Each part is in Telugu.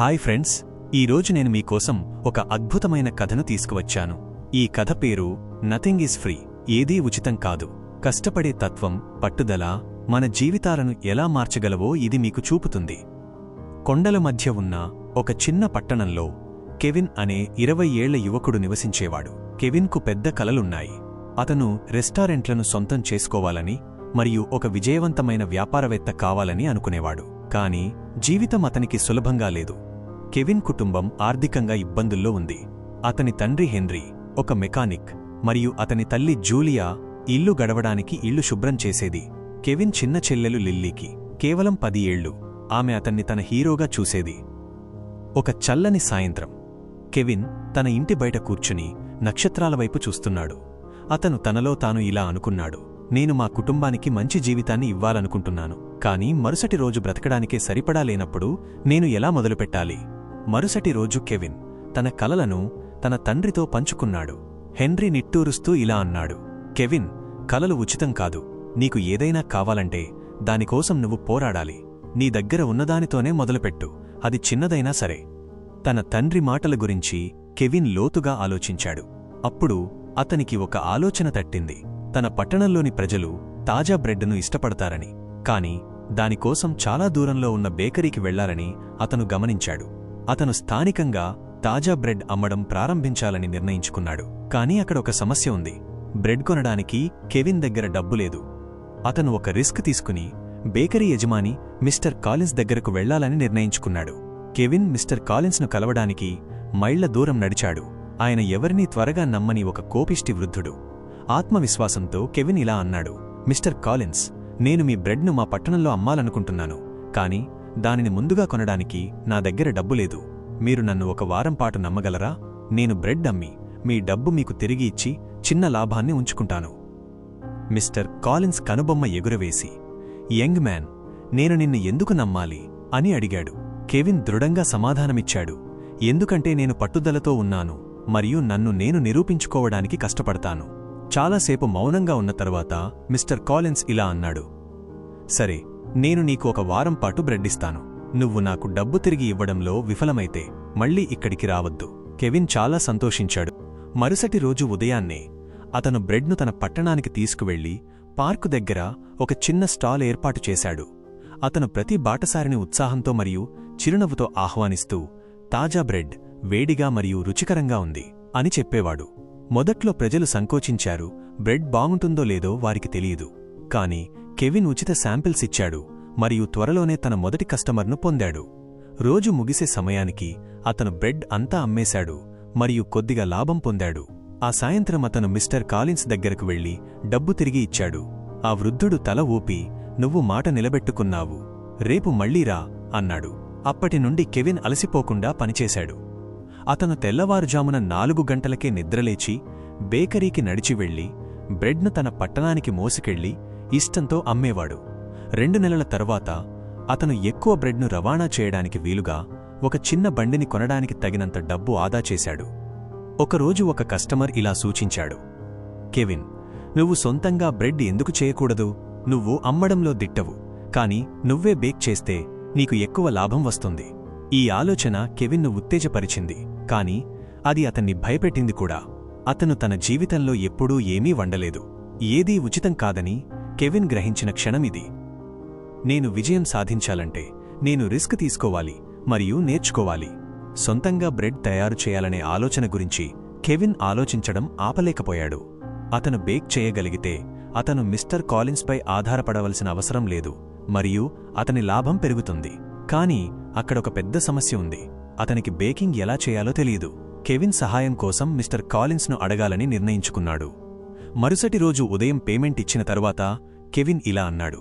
హాయ్ ఫ్రెండ్స్ ఈరోజు నేను మీకోసం ఒక అద్భుతమైన కథను తీసుకువచ్చాను. ఈ కథ పేరు నథింగ్ ఈజ్ ఫ్రీ ఏదీ ఉచితం కాదు. కష్టపడే తత్వం పట్టుదల మన జీవితాలను ఎలా మార్చగలవో ఇది మీకు చూపుతుంది. కొండల మధ్య ఉన్న ఒక చిన్న పట్టణంలో కెవిన్ అనే ఇరవై ఏళ్ళ యువకుడు నివసించేవాడు. కెవిన్కు పెద్ద కలలున్నాయి. అతను రెస్టారెంట్లను సొంతం చేసుకోవాలని మరియు ఒక విజయవంతమైన వ్యాపారవేత్త కావాలని అనుకునేవాడు. కాని జీవితం అతనికి సులభంగా లేదు. కెవిన్ కుటుంబం ఆర్థికంగా ఇబ్బందుల్లో ఉంది. అతని తండ్రి హెన్రీ ఒక మెకానిక్ మరియు అతని తల్లి జూలియా ఇల్లు గడవడానికి ఇల్లు శుభ్రం చేసేది. కెవిన్ చిన్న చెల్లెలు లిల్లీకి కేవలం పది ఏళ్ళు ఆమె అతన్ని తన హీరోగా చూసేది. ఒక చల్లని సాయంత్రం. కెవిన్ తన ఇంటి బయట కూర్చుని నక్షత్రాల వైపు చూస్తున్నాడు. అతను తనలో తాను ఇలా అనుకున్నాడు నేను మా కుటుంబానికి మంచి జీవితాన్ని ఇవ్వాలనుకుంటున్నాను. కానీ మరుసటి రోజు బ్రతకడానికే సరిపడా లేనప్పుడు నేను ఎలా మొదలుపెట్టాలి? మరుసటి రోజు కెవిన్ తన కలలను తన తండ్రితో పంచుకున్నాడు. హెన్రీ నిట్టూరుస్తూ ఇలా అన్నాడు. కెవిన్ కలలు ఉచితం కాదు. నీకు ఏదైనా కావాలంటే దానికోసం నువ్వు పోరాడాలి. నీ దగ్గర ఉన్నదానితోనే మొదలుపెట్టు. అది చిన్నదైనా సరే. తన తండ్రి మాటల గురించి కెవిన్ లోతుగా ఆలోచించాడు. అప్పుడు అతనికి ఒక ఆలోచన తట్టింది. తన పట్టణంలోని ప్రజలు తాజా బ్రెడ్ను ఇష్టపడతారని. కాని దానికోసం చాలా దూరంలో ఉన్న బేకరీకి వెళ్ళాలని అతను గమనించాడు. అతను స్థానికంగా తాజా బ్రెడ్ అమ్మడం ప్రారంభించాలని నిర్ణయించుకున్నాడు. కాని అక్కడ ఒక సమస్య ఉంది. బ్రెడ్ కొనడానికి కెవిన్ దగ్గర డబ్బు లేదు. అతను ఒక రిస్క్ తీసుకుని బేకరీ యజమాని మిస్టర్ కాలిన్స్ దగ్గరకు వెళ్ళాలని నిర్ణయించుకున్నాడు. కెవిన్ మిస్టర్ కాలిన్స్ను కలవడానికి మైళ్ళ దూరం నడిచాడు. ఆయన ఎవరినీ త్వరగా నమ్మని ఒక కోపిష్టి వృద్ధుడు. ఆత్మవిశ్వాసంతో కెవిన్ ఇలా అన్నాడు. మిస్టర్ కాలిన్స్ నేను మీ బ్రెడ్ను మా పట్టణంలో అమ్మాలనుకుంటున్నాను. కానీ దానిని ముందుగా కొనడానికి నా దగ్గర డబ్బు లేదు. మీరు నన్ను ఒక వారం పాటు నమ్మగలరా? నేను బ్రెడ్ అమ్మి మీ డబ్బు మీకు తిరిగి ఇచ్చి చిన్న లాభాన్ని ఉంచుకుంటాను. మిస్టర్ కాలిన్స్ కనుబొమ్మ ఎగురవేసి యంగ్ మ్యాన్ నేను నిన్ను ఎందుకు నమ్మాలి? అని అడిగాడు. కెవిన్ దృఢంగా సమాధానమిచ్చాడు. ఎందుకంటే నేను పట్టుదలతో ఉన్నాను మరియు నన్ను నేను నిరూపించుకోవడానికి కష్టపడతాను. చాలాసేపు మౌనంగా ఉన్న తరువాత మిస్టర్ కాలిన్స్ ఇలా అన్నాడు. సరే నేను నీకు ఒక వారం పాటు బ్రెడ్డిస్తాను నువ్వు నాకు డబ్బు తిరిగి ఇవ్వడంలో విఫలమైతే మళ్ళీ ఇక్కడికి రావద్దు. కెవిన్ చాలా సంతోషించాడు. మరుసటి రోజు ఉదయాన్నే అతను బ్రెడ్ను తన పట్టణానికి తీసుకువెళ్ళి పార్కు దగ్గర ఒక చిన్న స్టాల్ ఏర్పాటు చేశాడు. అతను ప్రతి బాటసారిని ఉత్సాహంతో మరియు చిరునవ్వుతో ఆహ్వానిస్తూ తాజా బ్రెడ్ వేడిగా మరియు రుచికరంగా ఉంది అని చెప్పేవాడు. మొదట్లో ప్రజలు సంకోచించారు బ్రెడ్ బాగుంటుందో లేదో వారికి తెలియదు. కాని కెవిన్ ఉచిత శాంపిల్స్ ఇచ్చాడు మరియు త్వరలోనే తన మొదటి కస్టమర్ను పొందాడు. రోజు ముగిసే సమయానికి అతను బ్రెడ్ అంతా అమ్మేశాడు మరియు కొద్దిగా లాభం పొందాడు. ఆ సాయంత్రం అతను మిస్టర్ కాలిన్స్ దగ్గరకు వెళ్ళి డబ్బు తిరిగి ఇచ్చాడు. ఆ వృద్ధుడు తల ఊపి నువ్వు మాట నిలబెట్టుకున్నావు రేపు మళ్ళీరా అన్నాడు. అప్పటి నుండి కెవిన్ అలసిపోకుండా పనిచేశాడు. అతను తెల్లవారుజామున నాలుగు గంటలకే నిద్రలేచి బేకరీకి నడిచి వెళ్ళి బ్రెడ్ను తన పట్టణానికి మోసుకెళ్ళి ఇష్టంతో అమ్మేవాడు. రెండు నెలల తరువాత అతను ఎక్కువ బ్రెడ్ను రవాణా చేయడానికి వీలుగా ఒక చిన్న బండిని కొనడానికి తగినంత డబ్బు ఆదా చేశాడు. ఒకరోజు ఒక కస్టమర్ ఇలా సూచించాడు. కెవిన్ నువ్వు సొంతంగా బ్రెడ్ ఎందుకు చేయకూడదు? నువ్వు అమ్మడంలో దిట్టవు. కాని నువ్వే బేక్ చేస్తే నీకు ఎక్కువ లాభం వస్తుంది. ఈ ఆలోచన కెవిన్ను ఉత్తేజపరిచింది. కాని అది అతన్ని భయపెట్టింది కూడా. అతను తన జీవితంలో ఎప్పుడూ ఏమీ వండలేదు. ఏదీ ఉచితం కాదని కెవిన్ గ్రహించిన క్షణమిది నేను విజయం సాధించాలంటే నేను రిస్క్ తీసుకోవాలి మరియు నేర్చుకోవాలి. సొంతంగా బ్రెడ్ తయారు చేయాలనే ఆలోచన గురించి కెవిన్ ఆలోచించడం ఆపలేకపోయాడు. అతను బేక్ చేయగలిగితే అతను మిస్టర్ కాలిన్స్పై ఆధారపడవలసిన అవసరం లేదు మరియు అతని లాభం పెరుగుతుంది. కాని అక్కడొక పెద్ద సమస్య ఉంది. అతనికి బేకింగ్ ఎలా చేయాలో తెలియదు. కెవిన్ సహాయం కోసం మిస్టర్ కాలిన్స్ను అడగాలని నిర్ణయించుకున్నాడు. మరుసటి రోజు ఉదయం పేమెంట్ ఇచ్చిన తరువాత కెవిన్ ఇలా అన్నాడు.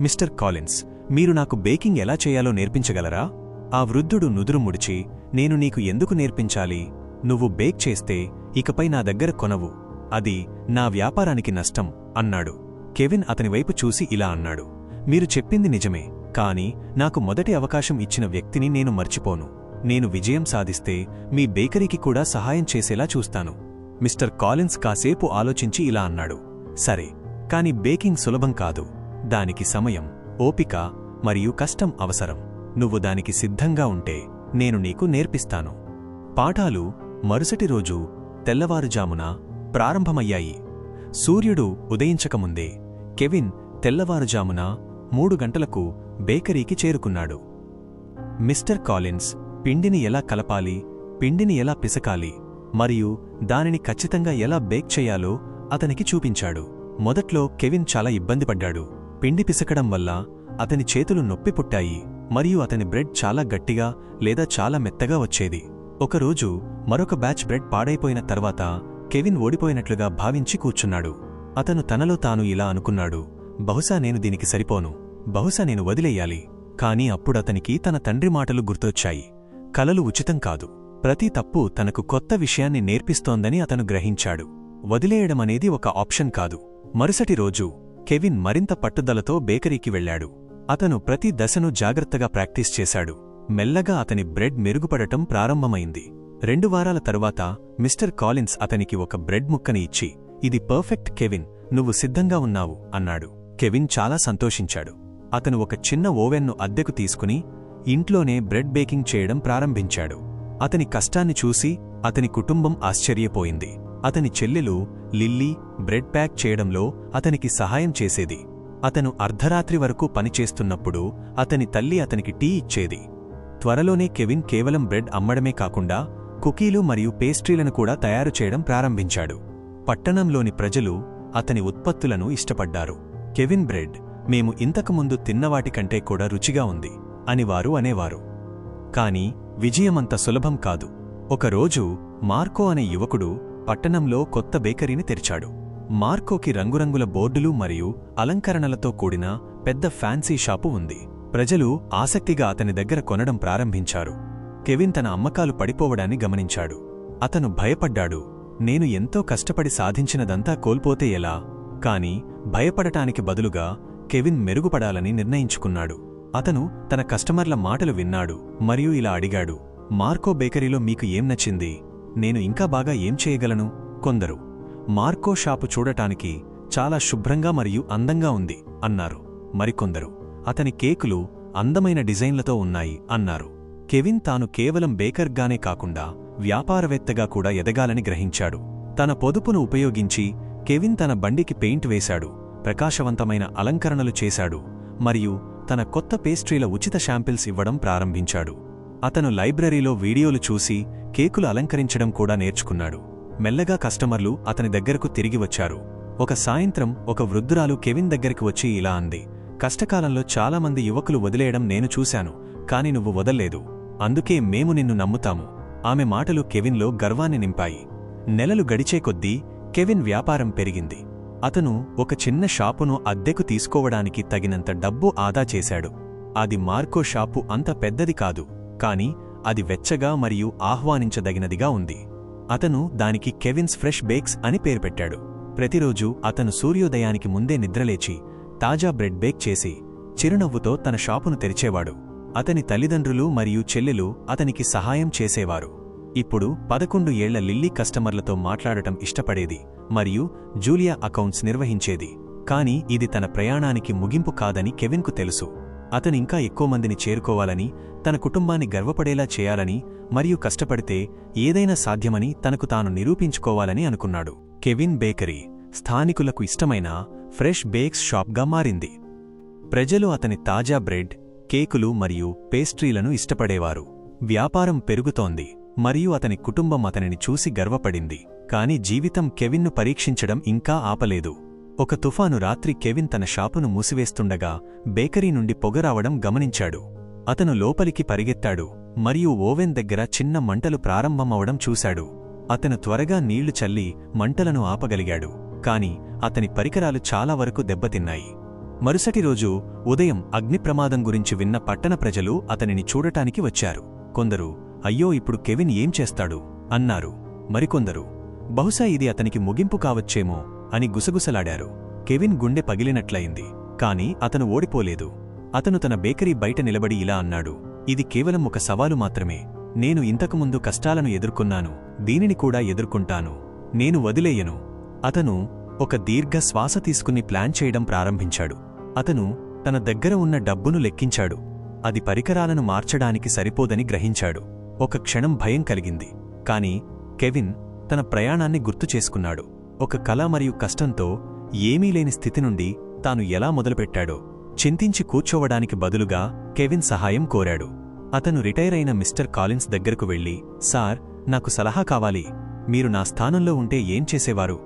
మిస్టర్ కాలిన్స్ మీరు నాకు బేకింగ్ ఎలా చేయాలో నేర్పించగలరా? ఆ వృద్ధుడు నుదురు ముడిచి నేను నీకు ఎందుకు నేర్పించాలి? నువ్వు బేక్ చేస్తే ఇకపై నా దగ్గర కొనవు. అది నా వ్యాపారానికి నష్టం అన్నాడు. కెవిన్ అతని వైపు చూసి ఇలా అన్నాడు. మీరు చెప్పింది నిజమే కాని నాకు మొదటి అవకాశం ఇచ్చిన వ్యక్తిని నేను మర్చిపోను. నేను విజయం సాధిస్తే మీ బేకరీకి కూడా సహాయం చేసేలా చూస్తాను. మిస్టర్ కాలిన్స్ కాసేపు ఆలోచించి ఇలా అన్నాడు. సరే కాని బేకింగ్ సులభం కాదు. దానికి సమయం ఓపిక మరియు కష్టం అవసరం. నువ్వు దానికి సిద్ధంగా ఉంటే నేను నీకు నేర్పిస్తాను. పాఠాలు మరుసటి రోజు తెల్లవారుజామున ప్రారంభమయ్యాయి. సూర్యుడు ఉదయించకముందే కెవిన్ తెల్లవారుజామున మూడు గంటలకు బేకరీకి చేరుకున్నాడు. మిస్టర్ కాలిన్స్ పిండిని ఎలా కలపాలి పిండిని ఎలా పిసకాలి మరియు దానిని ఖచ్చితంగా ఎలా బేక్ చేయాలో అతనికి చూపించాడు. మొదట్లో కెవిన్ చాలా ఇబ్బంది పడ్డాడు. పిండి పిసకడం వల్ల అతని చేతులు నొప్పి పుట్టాయి మరియు అతని బ్రెడ్ చాలా గట్టిగా లేదా చాలా మెత్తగా వచ్చేది. ఒకరోజు మరొక బ్యాచ్ బ్రెడ్ పాడైపోయిన తర్వాత కెవిన్ ఓడిపోయినట్లుగా భావించి కూర్చున్నాడు. అతను తనలో తాను ఇలా అనుకున్నాడు బహుశా నేను దీనికి సరిపోను బహుశా నేను వదిలేయాలి. కాని అప్పుడతనికి తన తండ్రి మాటలు గుర్తొచ్చాయి. కలలు ఉచితం కాదు. ప్రతి తప్పు తనకు కొత్త విషయాన్ని నేర్పిస్తోందని అతను గ్రహించాడు. వదిలేయడమనేది ఒక ఆప్షన్ కాదు. మరుసటి రోజు కెవిన్ మరింత పట్టుదలతో బేకరీకి వెళ్ళాడు. అతను ప్రతి దశను జాగ్రత్తగా ప్రాక్టీస్ చేశాడు. మెల్లగా అతని బ్రెడ్ మెరుగుపడటం ప్రారంభమైంది. రెండు వారాల తరువాత మిస్టర్ కాలిన్స్ అతనికి ఒక బ్రెడ్ ముక్కని ఇచ్చి ఇది పర్ఫెక్ట్ కెవిన్ నువ్వు సిద్ధంగా ఉన్నావు అన్నాడు. కెవిన్ చాలా సంతోషించాడు. అతను ఒక చిన్న ఓవెన్ను అద్దెకు తీసుకుని ఇంట్లోనే బ్రెడ్ బేకింగ్ చేయడం ప్రారంభించాడు. అతని కష్టాన్ని చూసి అతని కుటుంబం ఆశ్చర్యపోయింది. అతని చెల్లెలు లిల్లీ బ్రెడ్ ప్యాక్ చేయడంలో అతనికి సహాయం చేసేది. అతను అర్ధరాత్రి వరకు పనిచేస్తున్నప్పుడు అతని తల్లి అతనికి టీ ఇచ్చేది. త్వరలోనే కెవిన్ కేవలం బ్రెడ్ అమ్మడమే కాకుండా కుకీలు మరియు పేస్ట్రీలను కూడా తయారు చేయడం ప్రారంభించాడు. పట్టణంలోని ప్రజలు అతని ఉత్పత్తులను ఇష్టపడ్డారు. కెవిన్ బ్రెడ్ మేము ఇంతకుముందు తిన్నవాటికంటే కూడా రుచిగా ఉంది. అని వారు అనేవారు. కాని విజయమంత సులభం కాదు. ఒకరోజు మార్కో అనే యువకుడు పట్టణంలో కొత్త బేకరీని తెరిచాడు. మార్కోకి రంగురంగుల బోర్డులు మరియు అలంకరణలతో కూడిన పెద్ద ఫ్యాన్సీ షాపు ఉంది. ప్రజలు ఆసక్తిగా అతని దగ్గర కొనడం ప్రారంభించారు. కెవిన్ తన అమ్మకాలు పడిపోవడాన్ని గమనించాడు. అతను భయపడ్డాడు. నేను ఎంతో కష్టపడి సాధించినదంతా కోల్పోతే ఎలా? కాని భయపడటానికి బదులుగా కెవిన్ మెరుగుపడాలని నిర్ణయించుకున్నాడు. అతను తన కస్టమర్ల మాటలు విన్నాడు మరియు ఇలా అడిగాడు మార్కో బేకరీలో మీకు ఏం నచ్చింది? నేను ఇంకా బాగా ఏం చేయగలను? కొందరు మార్కో షాపు చూడటానికి చాలా శుభ్రంగా మరియు అందంగా ఉంది అన్నారు. మరికొందరు అతని కేకులు అందమైన డిజైన్లతో ఉన్నాయి అన్నారు. కెవిన్ తాను కేవలం బేకర్గానే కాకుండా వ్యాపారవేత్తగా కూడా ఎదగాలని గ్రహించాడు. తన పొదుపును ఉపయోగించి కెవిన్ తన బండికి పెయింట్ వేశాడు ప్రకాశవంతమైన అలంకరణలు చేశాడు మరియు తన కొత్త పేస్ట్రీల ఉచిత శాంపిల్స్ ఇవ్వడం ప్రారంభించాడు. అతను లైబ్రరీలో వీడియోలు చూసి కేకులు అలంకరించడం కూడా నేర్చుకున్నాడు. మెల్లగా కస్టమర్లు అతని దగ్గరకు తిరిగి వచ్చారు. ఒక సాయంత్రం ఒక వృద్ధురాలు కెవిన్ దగ్గరికి వచ్చి ఇలా అంది కష్టకాలంలో చాలామంది యువకులు వదిలేయడం నేను చూశాను కాని నువ్వు వదల్లేదు. అందుకే మేము నిన్ను నమ్ముతాము. ఆమె మాటలు కెవిన్లో గర్వాన్ని నింపాయి. నెలలు గడిచే కొద్దీ కెవిన్ వ్యాపారం పెరిగింది. అతను ఒక చిన్న షాపును అద్దెకు తీసుకోవడానికి తగినంత డబ్బు ఆదా చేశాడు. అది మార్కో షాపు అంత పెద్దది కాదు కాని అది వెచ్చగా మరియు ఆహ్వానించదగినదిగా ఉంది. అతను దానికి కెవిన్స్ ఫ్రెష్ బేక్స్ అని పేరు పెట్టాడు. ప్రతిరోజూ అతను సూర్యోదయానికి ముందే నిద్రలేచి తాజా బ్రెడ్ బేక్ చేసి చిరునవ్వుతో తన షాపును తెరిచేవాడు. అతని తల్లిదండ్రులు మరియు చెల్లెలు అతనికి సహాయం చేసేవారు. ఇప్పుడు పదకొండు ఏళ్ళ లిల్లీ కస్టమర్లతో మాట్లాడటం ఇష్టపడేది మరియు జూలియా అకౌంట్స్ నిర్వహించేది. కాని ఇది తన ప్రయాణానికి ముగింపు కాదని కెవిన్కు తెలుసు. అతనింకా ఎక్కువ మందిని చేరుకోవాలని తన కుటుంబాన్ని గర్వపడేలా చేయాలని మరియు కష్టపడితే ఏదైనా సాధ్యమని తనకు తాను నిరూపించుకోవాలని అనుకున్నాడు. కెవిన్ బేకరీ స్థానికులకు ఇష్టమైన ఫ్రెష్ బేక్స్ షాప్గా మారింది. ప్రజలు అతని తాజా బ్రెడ్ కేకులు మరియు పేస్ట్రీలను ఇష్టపడేవారు. వ్యాపారం పెరుగుతోంది. మరియు అతని కుటుంబం అతనిని చూసి గర్వపడింది. కాని జీవితం కెవిన్ను పరీక్షించడం ఇంకా ఆపలేదు. ఒక తుఫాను రాత్రి కెవిన్ తన షాపును మూసివేస్తుండగా బేకరీ నుండి పొగరావడం గమనించాడు. అతను లోపలికి పరిగెత్తాడు మరియు ఓవెన్ దగ్గర చిన్న మంటలు ప్రారంభమవడం చూశాడు. అతను త్వరగా నీళ్ళు చల్లి మంటలను ఆపగలిగాడు. కాని అతని పరికరాలు చాలా వరకు దెబ్బతిన్నాయి. మరుసటి రోజు ఉదయం అగ్నిప్రమాదం గురించి విన్న పట్టణ ప్రజలు అతనిని చూడటానికి వచ్చారు. కొందరు అయ్యో ఇప్పుడు కెవిన్ ఏం చేస్తాడు? అన్నారు. మరికొందరు బహుశా ఇది అతనికి ముగింపు కావచ్చేమో అని గుసగుసలాడారు. కెవిన్ గుండె పగిలినట్లయింది కాని అతను ఓడిపోలేదు. అతను తన బేకరీ బయట నిలబడి ఇలా అన్నాడు ఇది కేవలం ఒక సవాలు మాత్రమే. నేను ఇంతకుముందు కష్టాలను ఎదుర్కొన్నాను దీనిని కూడా ఎదుర్కొంటాను. నేను వదిలేయను. అతను ఒక దీర్ఘ శ్వాస తీసుకుని ప్లాన్ చేయడం ప్రారంభించాడు. అతను తన దగ్గర ఉన్న డబ్బును లెక్కించాడు. అది పరికరాలను మార్చడానికి సరిపోదని గ్రహించాడు. ఒక క్షణం భయం కలిగింది. కాని కెవిన్ తన ప్రయాణాన్ని గుర్తు చేసుకున్నాడు. ఒక కళ మరియు కష్టంతో ఏమీ లేని స్థితి నుండి తాను ఎలా మొదలుపెట్టాడో చింతించి కూర్చోవడానికి బదులుగా కెవిన్ సహాయం కోరాడు. అతను రిటైర్ అయిన మిస్టర్ కాలిన్స్ దగ్గరకు వెళ్ళి సార్ నాకు సలహా కావాలి. మీరు నా స్థానంలో ఉంటే ఏం చేసేవారు?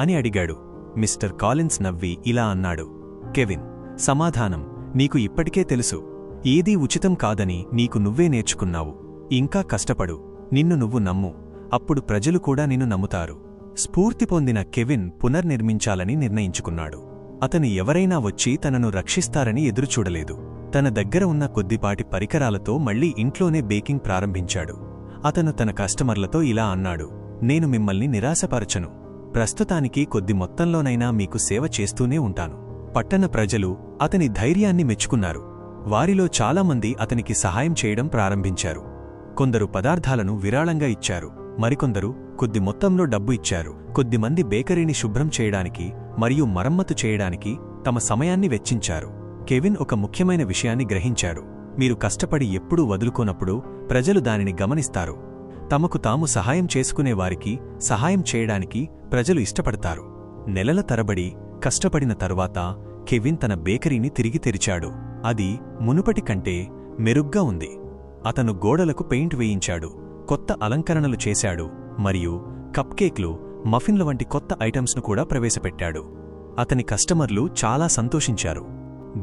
అని అడిగాడు. మిస్టర్ కాలిన్స్ నవ్వి ఇలా అన్నాడు. కెవిన్ సమాధానం నీకు ఇప్పటికే తెలుసు. ఏదీ ఉచితం కాదని నీకు నువ్వే నేర్చుకున్నావు. ఇంకా కష్టపడు నిన్ను నువ్వు నమ్ము అప్పుడు ప్రజలు కూడా నిన్ను నమ్ముతారు. స్ఫూర్తి పొందిన కెవిన్ పునర్నిర్మించాలని నిర్ణయించుకున్నాడు. అతను ఎవరైనా వచ్చి తనను రక్షిస్తారని ఎదురుచూడలేదు. తన దగ్గర ఉన్న కొద్దిపాటి పరికరాలతో మళ్ళీ ఇంట్లోనే బేకింగ్ ప్రారంభించాడు. అతను తన కస్టమర్లతో ఇలా అన్నాడు నేను మిమ్మల్ని నిరాశపరచను. ప్రస్తుతానికి కొద్ది మొత్తంలోనైనా మీకు సేవ చేస్తూనే ఉంటాను. పట్టణ ప్రజలు అతని ధైర్యాన్ని మెచ్చుకున్నారు. వారిలో చాలామంది అతనికి సహాయం చేయడం ప్రారంభించారు. కొందరు పదార్థాలను విరాళంగా ఇచ్చారు. మరికొందరు కొద్ది మొత్తంలో డబ్బు ఇచ్చారు. కొద్దిమంది బేకరీని శుభ్రం చేయడానికి మరియు మరమ్మతు చేయడానికి తమ సమయాన్ని వెచ్చించారు. కెవిన్ ఒక ముఖ్యమైన విషయాన్ని గ్రహించారు మీరు కష్టపడి ఎప్పుడూ వదులుకోనప్పుడు ప్రజలు దానిని గమనిస్తారు. తమకు తాము సహాయం చేసుకునేవారికి సహాయం చేయడానికి ప్రజలు ఇష్టపడతారు. నెలల తరబడి కష్టపడిన తరువాత కెవిన్ తన బేకరీని తిరిగి తెరిచాడు. అది మునుపటి కంటే మెరుగ్గా ఉంది. అతను గోడలకు పెయింట్ వేయించాడు కొత్త అలంకరణలు చేశాడు మరియు కప్కేక్లు మఫిన్ల వంటి కొత్త ఐటమ్స్ను కూడా ప్రవేశపెట్టాడు. అతని కస్టమర్లు చాలా సంతోషించారు.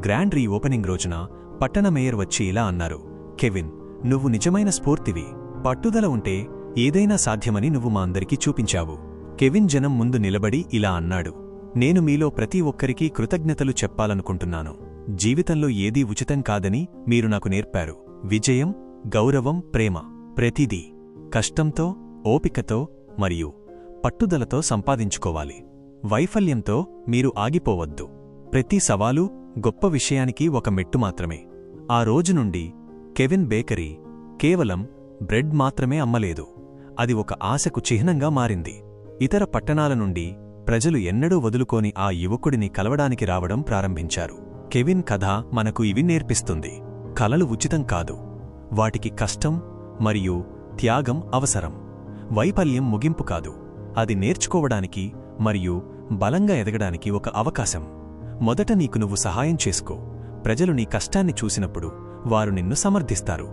గ్రాండ్ రీ ఓపెనింగ్ రోజున పట్టణ మేయర్ వచ్చి ఇలా అన్నారు కెవిన్ నువ్వు నిజమైన స్ఫూర్తివి. పట్టుదల ఉంటే ఏదైనా సాధ్యమని నువ్వు మా అందరికీ చూపించావు. కెవిన్ జనం ముందు నిలబడి ఇలా అన్నాడు నేను మీలో ప్రతి ఒక్కరికీ కృతజ్ఞతలు చెప్పాలనుకుంటున్నాను. జీవితంలో ఏదీ ఉచితం కాదని మీరు నాకు నేర్పారు. విజయం గౌరవం ప్రేమ ప్రతిదీ కష్టంతో ఓపికతో మరియు పట్టుదలతో సంపాదించుకోవాలి. వైఫల్యంతో మీరు ఆగిపోవద్దు. ప్రతి సవాలు గొప్ప విషయానికి ఒక మెట్టు మాత్రమే. ఆ రోజు నుండి కెవిన్ బేకరీ కేవలం బ్రెడ్ మాత్రమే అమ్మలేదు. అది ఒక ఆశకు చిహ్నంగా మారింది. ఇతర పట్టణాల నుండి ప్రజలు ఎన్నడూ వదులుకోని ఆ యువకుడిని కలవడానికి రావడం ప్రారంభించారు. కెవిన్ కథ మనకు ఇవి నేర్పిస్తుంది. కలలు ఉచితం కాదు. వాటికి కష్టం మరియు త్యాగం అవసరం. వైఫల్యం ముగింపు కాదు. అది నేర్చుకోవడానికి మరియు బలంగా ఎదగడానికి ఒక అవకాశం. మొదట నీకు నువ్వు సహాయం చేసుకో. ప్రజలు నీ కష్టాన్ని చూసినప్పుడు వారు నిన్ను సమర్థిస్తారు.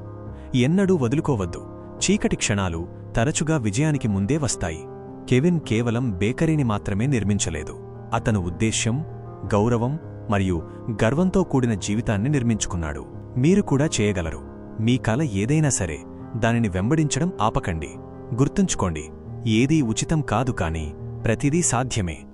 ఎన్నడూ వదులుకోవద్దు. చీకటి క్షణాలు తరచుగా విజయానికి ముందే వస్తాయి. కెవిన్ కేవలం బేకరీని మాత్రమే నిర్మించలేదు. అతను ఉద్దేశ్యం గౌరవం మరియు గర్వంతో కూడిన జీవితాన్ని నిర్మించుకున్నాడు. మీరు కూడా చేయగలరు. మీ కల ఏదైనా సరే దానిని వెంబడించడం ఆపకండి. గుర్తుంచుకోండి ఏదీ ఉచితం కాదు కాని ప్రతిదీ సాధ్యమే.